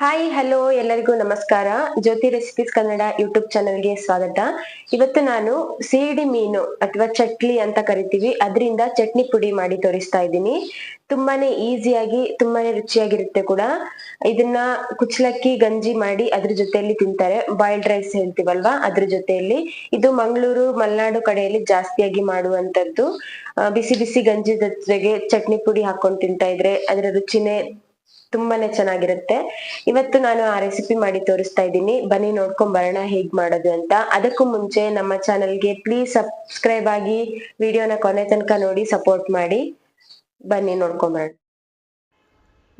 Hi hello ಎಲ್ಲರಿಗೂ ನಮಸ್ಕಾರ. ಜ್ಯೋತಿ recipes Kannada YouTube ಚಾನಲ್ಗೆ ಸ್ವಾಗತ. ಇವತ್ತು ನಾನು ಸಿಡಿ ಮೀನು ಅಥವಾ ಚಟ್ಲಿ ಅಂತ ಕರಿತೀವಿ. ಅದರಿಂದ ಚಟ್ನಿ ಪುಡಿ ಮಾಡಿ ತೋರಿಸ್ತಾ ಇದ್ದೀನಿ. ತುಂಬಾನೇ ಈಸಿಯಾಗಿ ತುಂಬಾನೇ ರುಚಿಯಾಗಿರುತ್ತೆ ಕೂಡ. ಇದನ್ನ ಕುಚ್ಚಲಕ್ಕಿ, ಗಂಜಿ ಮಾಡಿ ಅದ್ರ ಜೊತೆಯಲ್ಲಿ ತಿಂತಾರೆ. ಬಾಯ್ಲ್ಡ್ ರೈಸ್ ಹೇಳ್ತೀವಲ್ವಾ? ಅದ್ರ ಜೊತೆಯಲ್ಲಿ. ಇದು ಮಂಗಳೂರು, ಮಲೆನಾಡು ಕಡೆಯಲ್ಲಿ ಜಾಸ್ತಿಯಾಗಿ ಮಾಡುವಂತದ್ದು ಬಿಸಿ ಬಿಸಿ ಗಂಜಿ ಜೊತೆಗೆ ಚಟ್ನಿ ಪುಡಿ ಹಾಕೊಂಡು ತಿಂತಾ ಇದ್ರೆ ಅದರ ರುಚಿನೇ ತುಂಬಾನೇ ಚೆನ್ನಾಗಿರುತ್ತೆ. ಇವತ್ತು ನಾನು ಆ ರೆಸಿಪಿ ಮಾಡಿ ತೋರಿಸ್ತಾ ಇದ್ದೀನಿ. ಬನ್ನಿ ನೋಡ್ಕೊಂಡ್ ಬರೋಣ ಹೇಗ್ ಮಾಡೋದು ಅಂತ. ಅದಕ್ಕೂ ಮುಂಚೆ ನಮ್ಮ ಚಾನೆಲ್ಗೆ ಪ್ಲೀಸ್ ಸಬ್ಸ್ಕ್ರೈಬ್ ಆಗಿ ವಿಡಿಯೋನ ಕೊನೆ ತನಕ ನೋಡಿ ಸಪೋರ್ಟ್ ಮಾಡಿ. ಬನ್ನಿ ನೋಡ್ಕೊಂಡ್ ಬರೋಣ.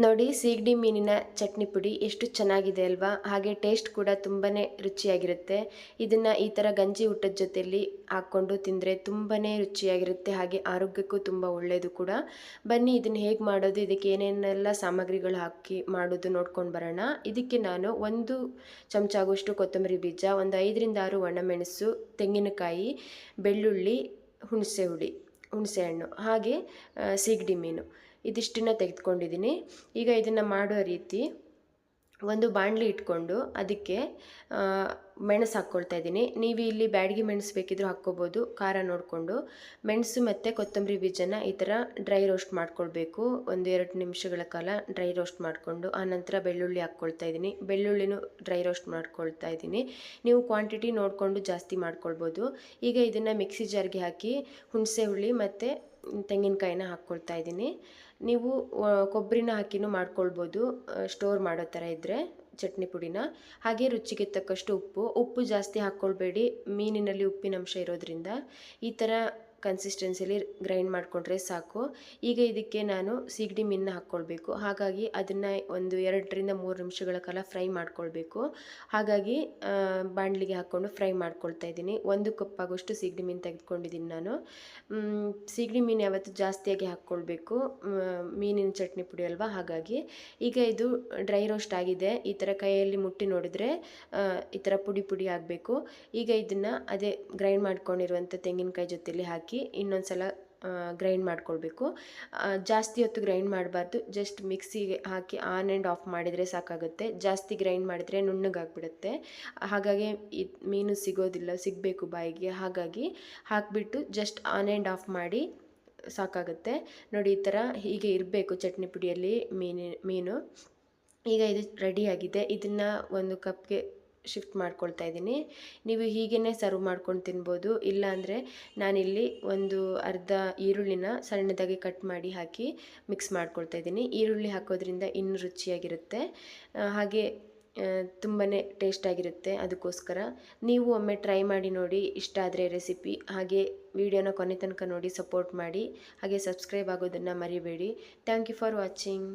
ನೋಡಿ, ಸೀಗಡಿ ಮೀನಿನ ಚಟ್ನಿ ಪುಡಿ ಎಷ್ಟು ಚೆನ್ನಾಗಿದೆ ಅಲ್ವಾ? ಹಾಗೆ ಟೇಸ್ಟ್ ಕೂಡ ತುಂಬಾ ರುಚಿಯಾಗಿರುತ್ತೆ. ಇದನ್ನು ಈ ಥರ ಗಂಜಿ ಊಟದ ಜೊತೆಯಲ್ಲಿ ಹಾಕ್ಕೊಂಡು ತಿಂದರೆ ತುಂಬಾ ರುಚಿಯಾಗಿರುತ್ತೆ, ಹಾಗೆ ಆರೋಗ್ಯಕ್ಕೂ ತುಂಬ ಒಳ್ಳೆಯದು ಕೂಡ. ಬನ್ನಿ, ಇದನ್ನು ಹೇಗೆ ಮಾಡೋದು, ಇದಕ್ಕೆ ಏನೇನೆಲ್ಲ ಸಾಮಗ್ರಿಗಳು ಹಾಕಿ ಮಾಡೋದು ನೋಡ್ಕೊಂಡು ಬರೋಣ. ಇದಕ್ಕೆ ನಾನು ಒಂದು ಚಮಚ ಆಗುವಷ್ಟು ಕೊತ್ತಂಬರಿ ಬೀಜ, ಒಂದು ಐದರಿಂದ ಆರು ಒಣಮೆಣಸು, ತೆಂಗಿನಕಾಯಿ, ಬೆಳ್ಳುಳ್ಳಿ, ಹುಣಸೆ ಹುಳಿ, ಹುಣಸೆಹಣ್ಣು, ಹಾಗೆ ಸೀಗಡಿ ಮೀನು. ಇದಿಷ್ಟನ್ನು ತೆಗೆದುಕೊಂಡಿದ್ದೀನಿ. ಈಗ ಇದನ್ನು ಮಾಡೋ ರೀತಿ ಒಂದು ಬಾಣಲಿ ಇಟ್ಕೊಂಡು ಅದಕ್ಕೆ ಮೆಣಸು ಹಾಕ್ಕೊಳ್ತಾ ಇದ್ದೀನಿ. ನೀವು ಇಲ್ಲಿ ಬ್ಯಾಡಗಿ ಮೆಣಸು ಬೇಕಿದ್ರೂ ಹಾಕ್ಕೋಬೋದು. ಖಾರ ನೋಡಿಕೊಂಡು ಮೆಣಸು ಮತ್ತು ಕೊತ್ತಂಬರಿ ಬೀಜನ ಈ ಥರ ಡ್ರೈ ರೋಸ್ಟ್ ಮಾಡ್ಕೊಳ್ಬೇಕು. ಒಂದು ಎರಡು ನಿಮಿಷಗಳ ಕಾಲ ಡ್ರೈ ರೋಸ್ಟ್ ಮಾಡಿಕೊಂಡು ಆನಂತರ ಬೆಳ್ಳುಳ್ಳಿ ಹಾಕ್ಕೊಳ್ತಾ ಇದ್ದೀನಿ. ಬೆಳ್ಳುಳ್ಳಿನೂ ಡ್ರೈ ರೋಸ್ಟ್ ಮಾಡ್ಕೊಳ್ತಾ ಇದ್ದೀನಿ. ನೀವು ಕ್ವಾಂಟಿಟಿ ನೋಡಿಕೊಂಡು ಜಾಸ್ತಿ ಮಾಡ್ಕೊಳ್ಬೋದು. ಈಗ ಇದನ್ನು ಮಿಕ್ಸಿ ಜಾರ್ಗೆ ಹಾಕಿ ಹುಣಸೆ ಹುಳಿ ಮತ್ತು ತೆಂಗಿನಕಾಯಿನ ಹಾಕ್ಕೊಳ್ತಾ ಇದ್ದೀನಿ. ನೀವು ಕೊಬ್ಬರಿನ ಹಾಕಿನೂ ಮಾಡ್ಕೊಳ್ಬೋದು. ಸ್ಟೋರ್ ಮಾಡೋ ಥರ ಇದ್ದರೆ ಚಟ್ನಿ ಪುಡಿನ. ಹಾಗೆ ರುಚಿಗೆ ತಕ್ಕಷ್ಟು ಉಪ್ಪು. ಉಪ್ಪು ಜಾಸ್ತಿ ಹಾಕ್ಕೊಳ್ಬೇಡಿ. ಮೀನಿನಲ್ಲಿ ಉಪ್ಪಿನಂಶ ಇರೋದ್ರಿಂದ ಈ ಥರ ಕನ್ಸಿಸ್ಟೆನ್ಸಿಲಿ ಗ್ರೈಂಡ್ ಮಾಡಿಕೊಂಡ್ರೆ ಸಾಕು. ಈಗ ಇದಕ್ಕೆ ನಾನು ಸೀಗಡಿ ಮೀನನ್ನ ಹಾಕ್ಕೊಳ್ಬೇಕು. ಹಾಗಾಗಿ ಅದನ್ನು ಒಂದು ಎರಡರಿಂದ ಮೂರು ನಿಮಿಷಗಳ ಕಾಲ ಫ್ರೈ ಮಾಡ್ಕೊಳ್ಬೇಕು. ಹಾಗಾಗಿ ಬಾಣಲಿಗೆ ಹಾಕ್ಕೊಂಡು ಫ್ರೈ ಮಾಡ್ಕೊಳ್ತಾ ಇದ್ದೀನಿ. ಒಂದು ಕಪ್ ಆಗೋಷ್ಟು ಸೀಗಡಿ ಮೀನು ತೆಗೆದುಕೊಂಡಿದ್ದೀನಿ ನಾನು. ಸೀಗಡಿ ಮೀನು ಯಾವತ್ತು ಜಾಸ್ತಿಯಾಗಿ ಹಾಕ್ಕೊಳ್ಬೇಕು. ಮೀನಿನ ಚಟ್ನಿ ಪುಡಿ ಅಲ್ವಾ? ಹಾಗಾಗಿ ಈಗ ಇದು ಡ್ರೈ ರೋಸ್ಟ್ ಆಗಿದೆ. ಈ ಥರ ಕೈಯಲ್ಲಿ ಮುಟ್ಟಿ ನೋಡಿದ್ರೆ ಈ ಥರ ಪುಡಿ ಪುಡಿ ಆಗಬೇಕು. ಈಗ ಇದನ್ನು ಅದೇ ಗ್ರೈಂಡ್ ಮಾಡ್ಕೊಂಡಿರುವಂಥ ತೆಂಗಿನಕಾಯಿ ಜೊತೆಲಿ ಹಾಕಿ ಇನ್ನೊಂದು ಸಲ ಗ್ರೈಂಡ್ ಮಾಡ್ಕೊಳ್ಬೇಕು. ಜಾಸ್ತಿ ಹೊತ್ತು ಗ್ರೈಂಡ್ ಮಾಡಬಾರ್ದು. ಜಸ್ಟ್ ಮಿಕ್ಸಿಗೆ ಹಾಕಿ ಆನ್ ಆ್ಯಂಡ್ ಆಫ್ ಮಾಡಿದರೆ ಸಾಕಾಗುತ್ತೆ. ಜಾಸ್ತಿ ಗ್ರೈಂಡ್ ಮಾಡಿದರೆ ನುಣ್ಣಗಾಗ್ಬಿಡುತ್ತೆ. ಹಾಗಾಗಿ ಇದು ಮೀನು ಸಿಗೋದಿಲ್ಲ, ಸಿಗಬೇಕು ಬಾಯಿಗೆ. ಹಾಗಾಗಿ ಹಾಕಿಬಿಟ್ಟು ಜಸ್ಟ್ ಆನ್ ಆ್ಯಂಡ್ ಆಫ್ ಮಾಡಿ ಸಾಕಾಗುತ್ತೆ. ನೋಡಿ, ಈ ಥರ ಹೀಗೆ ಇರಬೇಕು ಚಟ್ನಿ ಪುಡಿಯಲ್ಲಿ ಮೀನು ಮೀನು. ಈಗ ಇದು ರೆಡಿಯಾಗಿದೆ ಇದನ್ನು ಒಂದು ಕಪ್ಗೆ ಶಿಫ್ಟ್ ಮಾಡ್ಕೊಳ್ತಾ ಇದ್ದೀನಿ. ನೀವು ಹೀಗೇ ಸರ್ವ್ ಮಾಡ್ಕೊಂಡು ತಿನ್ಬೋದು. ಇಲ್ಲಾಂದರೆ ನಾನಿಲ್ಲಿ ಒಂದು ಅರ್ಧ ಈರುಳ್ಳಿನ ಸಣ್ಣದಾಗಿ ಕಟ್ ಮಾಡಿ ಹಾಕಿ ಮಿಕ್ಸ್ ಮಾಡ್ಕೊಳ್ತಾ ಇದ್ದೀನಿ. ಈರುಳ್ಳಿ ಹಾಕೋದ್ರಿಂದ ಇನ್ನೂ ರುಚಿಯಾಗಿರುತ್ತೆ. ಹಾಗೆ ತುಂಬಾ ಟೇಸ್ಟಾಗಿರುತ್ತೆ ಅದಕ್ಕೋಸ್ಕರ. ನೀವು ಒಮ್ಮೆ ಟ್ರೈ ಮಾಡಿ ನೋಡಿ, ಇಷ್ಟ ಆದರೆ ರೆಸಿಪಿ ಹಾಗೆ ವಿಡಿಯೋನ ಕೊನೆ ತನಕ ನೋಡಿ ಸಪೋರ್ಟ್ ಮಾಡಿ, ಹಾಗೆ ಸಬ್ಸ್ಕ್ರೈಬ್ ಆಗೋದನ್ನು ಮರಿಬೇಡಿ. Thank you for watching